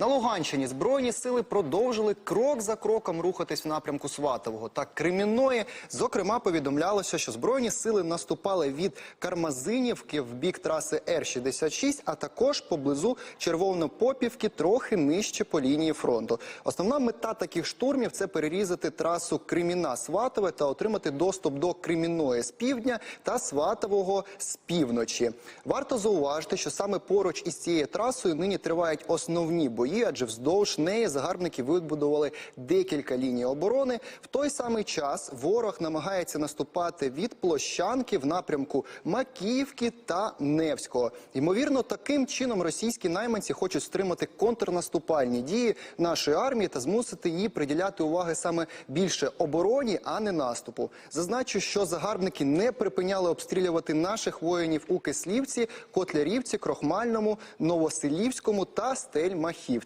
На Луганщині збройні сили продовжили крок за кроком рухатись в напрямку Сватового та Кремінної. Зокрема, повідомлялося, що збройні сили наступали від Кармазинівки в бік траси Р-66, а також поблизу Червонопопівки, трохи нижче по лінії фронту. Основна мета таких штурмів це перерізати трасу Креміна-Сватове та отримати доступ до Кремінної з півдня та Сватового з півночі. Варто зауважити, що саме поруч із цією трасою нині тривають основні бої, адже вздовж неї загарбники вибудували декілька ліній оборони. В той самий час ворог намагається наступати від площанки в напрямку Макіївки та Невського. Ймовірно, таким чином російські найманці хочуть стримати контрнаступальні дії нашої армії та змусити її приділяти уваги саме більше обороні, а не наступу. Зазначу, що загарбники не припиняли обстрілювати наших воїнів у Кислівці, Котлярівці, Крохмальному, Новоселівському та Стельмахівці.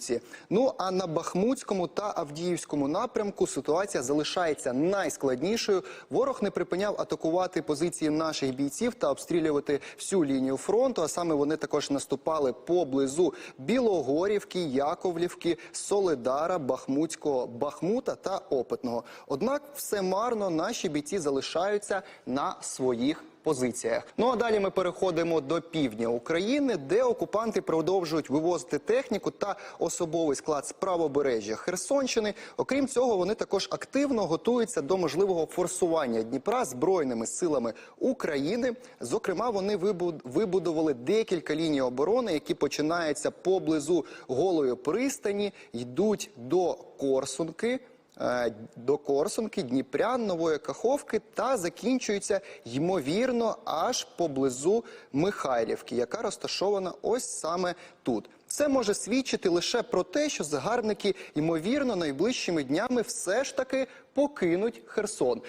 Ну а на Бахмутському та Авдіївському напрямку ситуація залишається найскладнішою. Ворог не припиняв атакувати позиції наших бійців та обстрілювати всю лінію фронту. А саме вони також наступали поблизу Білогорівки, Яковлівки, Соледара, Бахмутського, Бахмута та Опитного. Однак все марно наші бійці залишаються на своїх позиціях. Ну а далі ми переходимо до півдня України, де окупанти продовжують вивозити техніку та особовий склад з правобережжя Херсонщини. Окрім цього, вони також активно готуються до можливого форсування Дніпра збройними силами України. Зокрема, вони вибудували декілька ліній оборони, які починаються поблизу голої пристані, йдуть до Корсунки до Корсунки, Дніпрян, Нової Каховки та закінчується ймовірно аж поблизу Михайлівки, яка розташована ось саме тут. Це може свідчити лише про те, що загарбники ймовірно найближчими днями все ж таки покинуть Херсон.